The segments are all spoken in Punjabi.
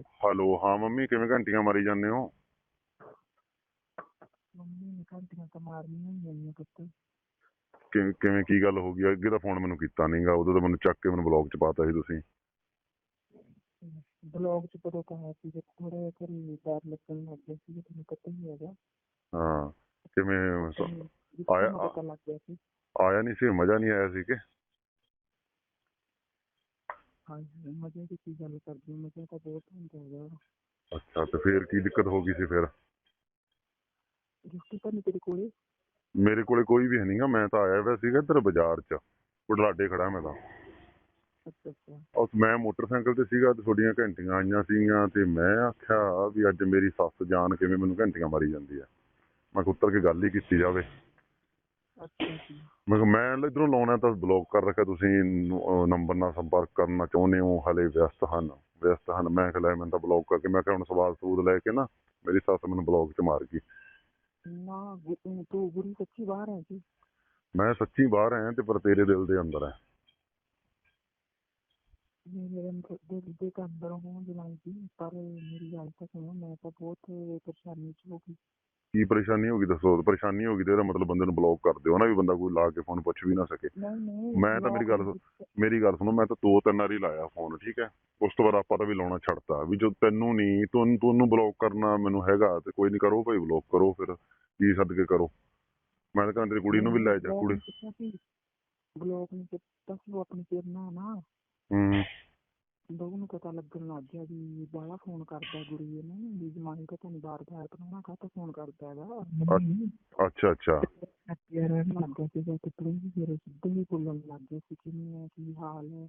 ਹੈਲੋ ਹਾਂ ਮੰਮੀ ਕਿਵੇਂ ਘੰਟੀਆਂ ਮਾਰੀ ਜਾਂਦੇ ਹੋ? ਮੰਮੀ ਨੇ ਘੰਟੀਆਂ ਤਾਂ ਮਾਰਨੀਆਂ ਹੀ ਆਈਆਂ ਪੁੱਤ। ਕਿ- ਕਿਵੇਂ ਕੀ ਗੱਲ ਹੋ ਗਈ? ਅੱਗੇ ਤਾਂ ਫੋਨ ਮੈਨੂੰ ਕੀਤਾ ਨਹੀਂਗਾ ਉਦੋਂ ਤਾਂ ਮੈਨੂੰ ਚੱਕ ਕੇ ਮੈਨੂੰ ਬਲੌਗ ਚ ਪਾਤਾ ਸੀ ਤੁਸੀਂ। ਬਲੌਗ ਚ ਕਦੋਂ ਕਹਾ ਸੀ ਕਿ ਥੋੜਾ ਜਿਹਾ ਘਰੇ ਡਰ ਲੱਗਣ ਲੱਗ ਗਿਆ ਸੀ ਤੁਹਾਨੂੰ ਪਤਾ ਹੀ ਹੈਗਾ। ਹਾਂ ਕਿਵੇਂ ਸ- ਤੇ ਜਿੱਥੇ ਆਇਆ- ਮੈਨੂੰ ਪਤਾ ਲੱਗ ਗਿਆ ਸੀ। ਆਇਆ ਨਹੀਂ ਸੀ ਮਜ਼ਾ ਨਹੀਂ ਆਇਆ ਸੀ ਕਿ? ਹਾਂਜੀ ਮਜ਼ੇ ਦੀ ਕੀ ਗੱਲ ਕਰਦੀ? ਮਜ਼ਾ ਤਾਂ ਬਹੁਤ ਹੁੰਦਾ ਹੈਗਾ। ਅੱਛਾ ਤੇ ਫੇਰ ਕੀ ਦਿੱਕਤ ਹੋ ਗਈ ਸੀ ਫਿਰ? ਰੋਟੀ ਤਾਂ ਨਹੀਂ ਤੇਰੇ ਕੋਲੇ? ਮੇਰੇ ਕੋਲੇ ਕੋਈ ਵੀ ਹੈ ਨਹੀਂਗਾ ਮੈਂ ਤਾਂ ਆਇਆ ਹੋਇਆ ਸੀਗਾ ਇੱਧਰ ਬਾਜ਼ਾਰ ਚ ਬੁਢਲਾਡੇ ਖੜਾ ਮੈਂ ਤਾਂ। ਅੱਛਾ ਅੱਛਾ। ਉਸ ਮੈਂ ਮੋਟਰਸਾਈਕਲ ਤੇ ਸੀਗਾ ਤੇ ਤੁਹਾਡੀਆਂ ਘੰਟੀਆਂ ਆਈਆਂ ਸੀਗੀਆਂ ਤੇ ਮੈਂ ਆਖਿਆ ਵੀ ਅੱਜ ਮੇਰੀ ਸੱਸ ਜਾਣ ਕਿਵੇਂ ਮੈਨੂੰ ਘੰਟੀਆਂ ਮਾਰੀ ਜਾਂਦੀ ਆ ਮੈਂ ਕਿਹਾ ਉੱਤਰ ਕੇ ਗੱਲ ਹੀ ਕੀਤੀ ਜਾਵੇ। ਅੱਛਾ ਜੀ। ਮੈਂ ਕਿਹਾ ਮੈਂ ਇਧਰੋਂ ਲਾਉਣਾ ਤਾਂ ਬਲੌਕ ਕਰ ਰੱਖਿਆ ਤੁਸੀਂ ਨੰਬਰ ਨਾਲ ਸੰਪਰਕ ਕਰਨਾ ਚਾਹੁੰਦੇ ਹੋ ਹਲੇ ਵਿਅਸਤ ਹਨ ਵਿਅਸਤ ਹਨ। ਮੈਂ ਕਿਹਾ ਲੈ ਮੈਂ ਤਾਂ ਬਲੌਕ ਕਰਕੇ ਮੈਂ ਕਿਹਾ ਹੁਣ ਸਵਾਲ ਸੂਦ ਲੈ ਕੇ ਨਾ ਮੇਰੀ ਸੱਸ ਮੈਨੂੰ ਬਲੌਕ 'ਚ ਮਾਰ ਗਈ। ਨਾ ਤੂੰ ਗੁਰੀ ਸੱਚੀ ਬਾਹਰ ਹੈ ਜੀ। ਮੈਂ ਸੱਚੀ ਬਾਹਰ ਆਇਆ ਤੇ ਪਰ ਤੇਰੇ ਦਿਲ ਦੇ ਅੰਦਰ ਹੈ। ਮੇਰੇ ਅੰਦਰ ਦਿਲ ਦੇ ਅੰਦਰ ਹੋਂ ਜਲਾਈ ਜੀ ਪਰ ਮੇਰੀ ਗੱਲ ਤਾਂ ਸੁਣੋ ਮੈਂ ਤਾਂ ਬਹੁਤ ਪਰੇਸ਼ਾਨੀ ਚ ਹੋ ਗਈ। ਕੀ ਪਰੇਸ਼ਾਨੀ ਹੋ ਗਈ ਦੱਸੋ? ਪਰੇਸ਼ਾਨੀ ਹੋ ਗਈ ਤੇ ਇਹਦਾ ਮਤਲਬ ਬੰਦੇ ਨੂੰ ਬਲੌਕ ਕਰ ਦਿਓ ਨਾ ਵੀ ਬੰਦਾ ਕੋਈ ਲਾ ਕੇ ਫੋਨ ਪੁੱਛ ਵੀ ਨਾ ਸਕੇ। ਨਹੀਂ ਨਹੀਂ ਮੈਂ ਤਾਂ ਮੇਰੀ ਗੱਲ ਮੇਰੀ ਗੱਲ ਸੁਣੋ ਮੈਂ ਤਾਂ ਦੋ ਤਿੰਨ ਵਾਰੀ ਲਾਇਆ ਫੋਨ ਠੀਕ ਹੈ? ਉਸ ਤੋਂ ਬਾਅਦ ਆਪਾਂ ਤਾਂ ਵੀ ਲਾਉਣਾ ਛੱਡਤਾ ਵੀ ਜੋ ਤੈਨੂੰ ਨਹੀਂ ਤੁਹਾਨੂੰ ਤੁਹਾਨੂੰ ਬਲੌਕ ਕਰਨਾ ਮੈਨੂੰ ਹੈਗਾ ਤੇ ਕੋਈ ਨਹੀਂ ਕਰੋ ਭਾਈ ਬਲੌਕ ਕਰੋ ਫਿਰ ਕੀ ਸੱਦ ਕੇ ਕਰੋ। ਮੈਂ ਤਾਂ ਕਹਿੰਦਾ ਤੇਰੀ ਕੁੜੀ ਨੂੰ ਵੀ ਲੈ ਜਾ ਕੁੜੀ ਬਲੌਗ ਨੂੰ ਕੀਤਾ ਉਹ ਆਪਣੀ ਕਿਰਨਾ ਨਾ ਨੂੰ ਪਤਾ ਲੱਗਣ ਲੱਗ ਗਿਆ ਵੀ ਬਾਹਲਾ ਫੋਨ ਕਰਦਾ ਗੁਰੀ ਇਹਨੂੰ ਵੀ ਜਮਾਈ ਤਾਂ ਤੁਹਾਨੂੰ ਬਾਰ ਬਾਰ ਬਣਾਉਣਾ ਕਾ ਫੋਨ ਕਰਦਾ ਹੈਗਾ? ਅੱਛਾ ਅੱਛਾ ਯਾਰ ਲੱਗ ਗਿਆ ਸੀ ਕਿ ਤੂੰ ਵੀ ਫਿਰ ਸਿੱਧੇ ਹੀ ਬੋਲਣ ਲੱਗ ਗਿਆ ਸੀ ਕਿ ਮੈਂ ਕੀ ਹਾਲ ਹੈ?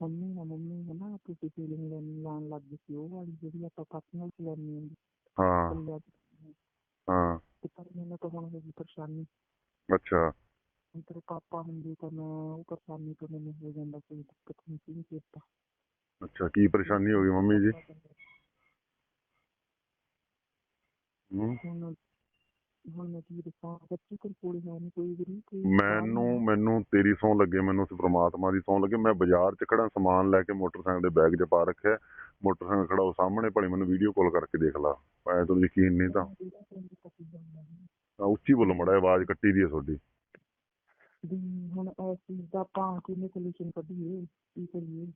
ਮੰਮੀ ਨਾ ਮੰਮੀ ਹੈ ਨਾ ਤੁਸੀਂ ਫੀਲਿੰਗ ਲੈਣ ਲੱਗ ਗਈ ਸੀ ਉਹ ਵਾਲੀ ਜਿਹੜੀ ਆਪਾਂ ਪਰਸਨਲ ਲੈਣੀ ਹੁੰਦੀ ਹਾਂ। ਹਾਂ। ਤੇ ਪਰ ਮੈਨੂੰ ਤਾਂ ਹੁਣ ਹੋ ਗਈ ਪਰੇਸ਼ਾਨੀ। ਅੱਛਾ। ਤੇਰੇ ਪਾਪਾ ਹੁੰਦੇ ਤਾਂ ਮੈਂ ਉਹ ਪਰੇਸ਼ਾਨੀ ਤੋਂ ਮੈਨੂੰ ਹੋ ਜਾਂਦਾ ਕੋਈ ਦਿੱਕਤ ਨਹੀਂ ਸੀ ਕੀਤਾ ਅੱਛਾ ਕੀ ਪਰੇਸ਼ਾਨੀ ਹੋ ਗਈ ਮੰਮੀ ਜੀ? ਹੂੰ। ਹੁਣ ਹੁਣ ਮੈਂ ਕੀ ਦੱਸਾਂ ਬੱਚੇ ਕੋਲ ਕੋਲ ਹੈ ਨਹੀਂ ਕੋਈ ਵੀ ਕੋਈ ਮੈਨੂੰ ਮੈਨੂੰ ਤੇਰੀ ਸੌਂ ਲੱਗੇ ਮੈਨੂੰ ਉਸ ਪ੍ਰਮਾਤਮਾ ਦੀ ਸੌਂ ਲੱਗੇ। ਮੈਂ ਬਾਜ਼ਾਰ 'ਚ ਖੜਾ ਸਮਾਨ ਲੈ ਕੇ ਮੋਟਰਸਾਈਕਲ ਦੇ ਬੈਗ 'ਚ ਪਾ ਰੱਖਿਆ। ਮੋਟਰਸਾਈਕਲ ਖੜਾ ਉਹ ਸਾਹਮਣੇ ਭਲੀ ਮੈਨੂੰ ਵੀਡੀਓ ਕਾਲ ਕਰਕੇ ਦੇਖ ਲਾ। ਐ ਤਾਂ ਯਕੀਨ ਨਹੀਂ ਤਾਂ। ਤਾਂ ਉੱਚੀ ਬੋਲੋ ਮੜਾ ਆਵਾਜ਼ ਕੱਟੀ ਦੀ ਹੈ ਤੁਹਾਡੀ। ਵੀ ਹੁਣ ਇਸ ਚੀਜ਼ ਦਾ ਆਪਾਂ ਕਿਵੇਂ ਸੋਲੂਸ਼ਨ ਕੱਢੀਏ ਕੀ ਕਰੀਏ?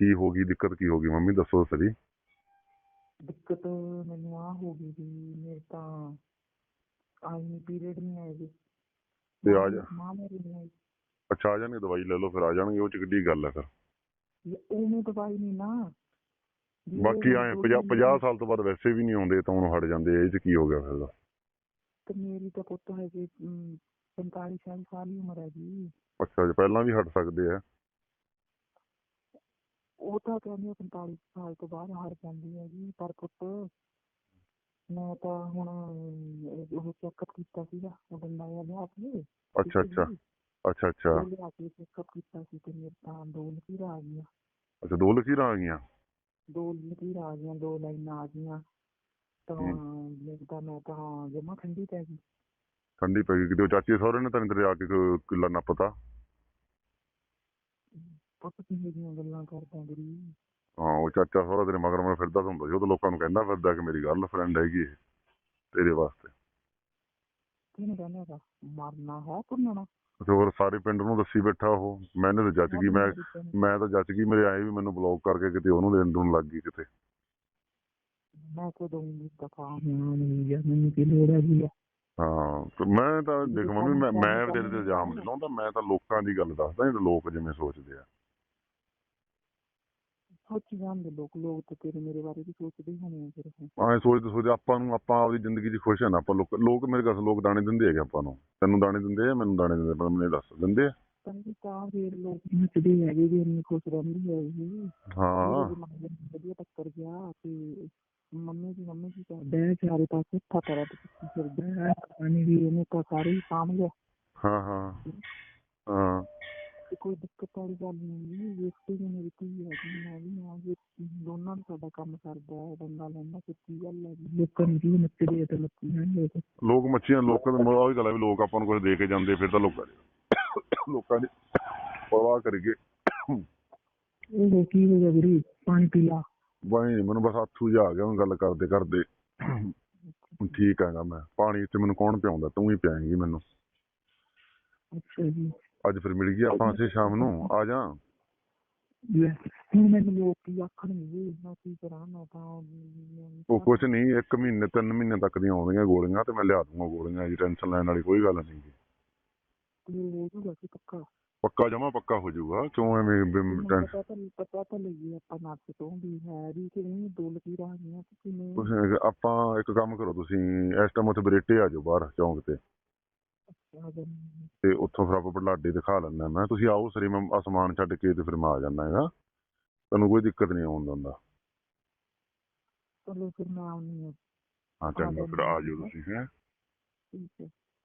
ਕੀ ਹੋ ਗਈ ਦਿੱਕਤ ਕੀ ਹੋ ਗਈ? ਮੰਮੀ ਦੱਸੋ ਸਰੀ ਦਿੱਕਤ ਮੈਨੂੰ ਆ ਹੋ ਗਈ ਵੀ ਮੇਰੇ ਤਾਂ ਆਈ ਪੀਰੀਅਡ ਨਹੀਂ ਆਏ ਜੀ। ਤੇ ਆ ਜਾ। ਮਾਂ ਮੇਰੀ ਨਹੀਂ ਆਈ। ਅੱਛਾ ਆ ਜਾਣਗੇ ਦਵਾਈ ਲੈ ਲਓ ਫਿਰ ਆ ਜਾਣਗੇ ਉਹ ਚ ਕਿੱਡੀ ਗੱਲ ਹੈ ਫਿਰ। ਉਹਨੂੰ ਦਵਾਈ ਨਹੀਂ ਨਾ। ਬਾਕੀ ਦਵਾਈ 50 50 ਸਾਲ ਤੋਂ ਬਾਅਦ ਵੈਸੇ ਵੀ ਨਹੀਂ ਆਉਂਦੇ ਤਾਂ ਉਹਨੂੰ ਹਟ ਜਾਂਦੇ ਇਹ ਚ ਕੀ ਹੋ ਗਿਆ ਫਿਰ ਦਾ ਤੇ ਮੇਰੀ ਤਾਂ ਪੁੱਤ ਹੈ ਜੀ 45 ਸਾਲ ਸਾਲ ਹੀ ਉਮਰ ਹੈ ਜੀ। ਅੱਛਾ ਜੀ ਪਹਿਲਾਂ ਵੀ ਹਟ ਸਕਦੇ ਆ। ਉਹ ਤਾਂ ਕਹਿੰਦੇ 45 ਸਾਲ ਤੋਂ ਬਾਅਦ ਹਾਰ ਜਾਂਦੀ ਹੈ ਜੀ ਪਰ ਪੁੱਤ ਮੈਂ ਤਾਂ ਹੁਣ ਉਹ ਚੈੱਕਅਪ ਕੀਤਾ ਸੀਗਾ ਉਹ ਬੰਦਾ ਆ ਲਿਆ ਕੇ ਅੱਛਾ ਅੱਛਾ। ਅੱਛਾ ਅੱਛਾ। ਲਿਆ ਕੇ ਚੈੱਕਅਪ ਕੀਤਾ ਸੀ ਤੇ ਮੇਰੇ ਤਾਂ ਦੋ ਲਕੀਰਾਂ ਆ ਗਈਆਂ। ਅੱਛਾ ਦੋ ਲਕੀਰਾਂ ਆ ਗਈਆਂ? ਦੋ ਲਕੀਰਾਂ ਆ ਗਈਆਂ ਦੋ ਲਾਈਨਾਂ ਆ ਗਈਆਂ। ਤਾਂ ਤਾਂ ਮੈਂ ਤਾਂ ਜਮਾ ਠੰਡੀ ਪੈ ਗਈ। ਠੰਡੀ ਪੈ ਗਈ। ਕਿਤੇ ਚਾਚੇ ਸਹੁਰੇ ਨੇ ਤਾਂ ਨੀ ਤੇਰੇ ਆ ਕੇ ਕਿੱਲਾ ਨੱਪਤਾ ਪੁੱਤ ਕਿੰਨੀਆਂ ਦੀਆਂ ਗੱਲਾਂ ਕਰਦਾ ਗੁਰੀ ਹਾਂ ਉਹ ਚਾਚਾ ਸਹੁਰਾ ਤੇਰੇ ਮਗਰ ਮੈਂ ਫਿਰਦਾ ਤਾਂ ਹੁੰਦਾ ਸੀ ਉਹ ਤਾਂ ਲੋਕਾਂ ਨੂੰ ਕਹਿੰਦਾ ਫਿਰਦਾ ਕਿ ਮੇਰੀ ਗਰਲਫ੍ਰੈਂਡ ਹੈਗੀ ਇਹ ਤੇਰੇ ਵਾਸਤੇ। ਕਿਹਨੇ ਕਹਿੰਦਾ ਹੈਗਾ ਮਰਨਾ ਹੈ ਪੁੰਨਣਾ ਤੇ ਹੋਰ ਸਾਰੇ ਪਿੰਡ ਨੂੰ ਦੱਸੀ ਬੈਠਾ ਉਹ ਮੈਨੇ ਤਾਂ ਜੱਜ ਗਈ ਮੈਂ ਮੈਂ ਤਾਂ ਜੱਜ ਗਈ ਮੇਰੇ ਆਏ ਵੀ ਮੈਨੂੰ ਬਲੌਕ ਕਰਕੇ ਕਿਤੇ ਉਹਨੂੰ ਦੇਣ ਦੂਣ ਲੱਗ ਗਈ ਕਿਤੇ। ਮੈਂ ਦਊਂਗੀ ਦਫਾ ਨਹੀਂ ਯਾਰ ਮੈਨੂੰ ਕੀ ਲੋੜ ਹੈ ਜੀ ਹਾਂ ਤੇ ਮੈਂ ਤਾਂ ਦੇਖ ਮੰਮੀ ਮੈਂ ਮੈਂ ਵੀ ਤੇਰੇ ਤੇ ਇਲਜ਼ਾਮ ਨਹੀਂ ਲਾਉਂਦਾ ਮੈਂ ਤਾਂ ਲੋਕਾਂ ਦੀ ਗੱਲ ਦੱਸਦਾ ਲੋਕ ਜਿਵੇਂ ਸੋਚਦੇ ਆ। ਸੋਚੀ ਜਾਂਦੇ ਲੋਕ ਲੋਕ ਤੇ ਤੇਰੇ ਮੇਰੇ ਬਾਰੇ ਵੀ ਸੋਚਦੇ ਹੀ ਹੋਣੇ ਆ ਫਿਰ ਹੁਣ। ਐਂ ਸੋਚਦੇ ਸੋਚਦੇ ਆਪਾਂ ਨੂੰ ਆਪਾਂ ਆਪਦੀ ਜ਼ਿੰਦਗੀ 'ਚ ਖੁਸ਼ ਹਾਂ ਨਾ ਆਪਾਂ ਲੋਕ ਲੋਕ ਮੇਰੇ ਕੋਲ ਲੋਕ ਦਾਣੇ ਦਿੰਦੇ ਹੈਗੇ ਆਪਾਂ ਨੂੰ। ਤੈਨੂੰ ਦਾਣੇ ਦਿੰਦੇ ਆ ਮੈਨੂੰ ਦਾਣੇ ਦਿੰਦੇ ਪਰ ਮੈਨੂੰ ਇਹ ਦੱਸ ਦਿੰਦੇ ਆ? ਤਾਂ ਵੀ ਤਾਂ ਫਿਰ ਲੋਕ ਨੱਚਦੇ ਹੈਗੇ ਵੀ ਇੰਨੀ ਖੁਸ਼ ਰਹਿੰਦੀ ਹੈ ਇਹ। ਹਾਂ। ਮੇਰੇ ਦਿਮਾਗ ਵਿੱਚ ਵਧੀਆ ਟੱਕਰ ਗਿਆ ਤੇ ਮੰਮੀ ਦੀ ਮੰਮੀ ਕੀ ਕਰਦਾ ਚਾਰੇ ਪਾਸੇ ਫਤਰਾ ਤੇ ਫਿਰਦਾ ਹੈ ਪਾਣੀ ਵੀ ਇਹਨੇ ਤਾਂ ਸਾਰੇ ਹੀ ਸਾਂਭ ਲਿਆ। ਹਾਂ ਹਾਂ। ਹਾਂ। ਤੇ ਕੋਈ ਦਿੱਕਤ ਵਾਲੀ ਗੱਲ ਨਹੀਂ ਵੇਖਦੀ ਵੀ ਮੇਰੀ ਧੀ ਹੈ ਜੀ ਮੈਂ ਵੀ ਹਾਂ ਜੀ ਦੋਨਾਂ ਨੂੰ ਸਾਡਾ ਕੰਮ ਕਰਦਾ ਹੈ ਬੰਦਾ ਲੈਂਦਾ ਸੱਚੀ ਗੱਲ ਹੈ ਜੀ। ਲੋਕਾਂ ਨੂੰ ਕੀ ਨੱਚਦੇ ਆ ਤੇ ਨੱਚੀ ਜਾਂਦੇ ਆ ਲੋਕ ਮੱਛੀਆਂ ਲੋਕਾਂ ਦਾ ਮੋਹ ਹੀ ਗੱਲ ਹੈ ਵੀ ਲੋਕ ਆਪਾਂ ਨੂੰ ਕੁਝ ਦੇ ਕੇ ਜਾਂਦੇ ਫਿਰ ਤਾਂ ਲੋਕਾਂ ਦੀ ਲੋਕਾਂ ਦੀ ਪਰਵਾਹ ਕਰੀਏ। ਉਹ ਕੀ ਹੋ ਗਿਆ ਵੀਰੇ? ਪਾਣੀ ਪੀ ਲਾ। ਬਾਈ ਮੈਨੂੰ ਬਸ ਹੱਥੂ ਜਾ ਆ ਗਿਆ ਹੁਣ ਗੱਲ ਕਰਦੇ ਕਰਦੇ। ਹੁਣ ਠੀਕ ਹੈਗਾ ਮੈਂ। ਪਾਣੀ ਤੇ ਮੈਨੂੰ ਕੌਣ ਪਿਆਉਂਦਾ? ਤੂੰ ਹੀ ਪਿਆਏਂਗੀ ਮੈਨੂੰ। ਅੱਛਾ ਜੀ। ਅੱਜ ਫਿਰ ਮਿਲ ਗਈ ਆਪਾਂ ਅਸੀਂ ਸ਼ਾਮ ਨੂੰ ਆ ਜਾ। ਲੈ ਹੁਣ ਮੈਨੂੰ ਲੋਕ ਕੀ ਆਖਣਗੇ ਵੀ ਮੈਂ ਕੀ ਕਰਾਂ ਮੈਂ ਤਾਂ ਉਹ ਕੁਛ ਨਹੀਂ ਇੱਕ ਮਹੀਨੇ ਤਿੰਨ ਮਹੀਨੇ ਤੱਕ ਦੀਆਂ ਆਉਂਦੀਆਂ ਗੋਲੀਆਂ ਤੇ ਮੈਂ ਲਿਆ ਦੂੰਗਾ ਗੋਲੀਆਂ ਜੀ ਟੈਨਸ਼ਨ ਲੈਣ ਵਾਲੀ ਕੋਈ ਗੱਲ ਨਹੀਂ ਹੋ ਜੂਗਾ ਸੀ ਪੱਕਾ। ਪੱਕਾ ਜਮਾ ਪੱਕਾ ਹੋ ਜਾਊਗਾ ਕਿਉਂ ਐਵੇਂ ਪਤਾ ਤਾਂ ਪਤਾ ਤਾਂ ਆਪਾਂ ਨਰਸ ਤੋਂ ਵੀ ਹੈ ਵੀ ਕਿ ਨਹੀਂ ਦੋ ਲਕੀਰਾਂ ਆਈਆਂ ਕਿ ਕਿਵੇਂ ਤੁਸੀਂ ਆਪਾਂ ਇੱਕ ਕੰਮ ਕਰੋ ਤੁਸੀਂ ਇਸ ਟਾਈਮ ਉੱਥੇ ਬਰੇਟੇ ਆ ਜਾਓ ਬਾਹਰ ਚੌਂਕ ਤੇ। ਤੇ ਉੱਥੋਂ ਫਿਰ ਆਪਾਂ ਬਲਾਡੇ ਦਿਖਾ ਲੈਣਾ ਮੈਂ ਤੁਸੀਂ ਆਓ ਸਰੀ ਮੈਂ ਅਸਮਾਨ ਛੱਡ ਕੇ ਤੇ ਫਿਰ ਮੈਂ ਆ ਜਾਣਾ ਹੈਗਾ। ਤੁਹਾਨੂੰ ਕੋਈ ਦਿੱਕਤ ਨਹੀਂ ਆਉਣ ਦਿੰਦਾ। ਚਲੋ ਫਿਰ ਮੈਂ ਆਉਣੀ ਹਾਂ। ਹਾਂ ਚੰਗਾ ਫਿਰ ਆ ਜਾਓ ਤੁਸੀਂ ਹੈਂ। ਠੀਕ ਹੈ।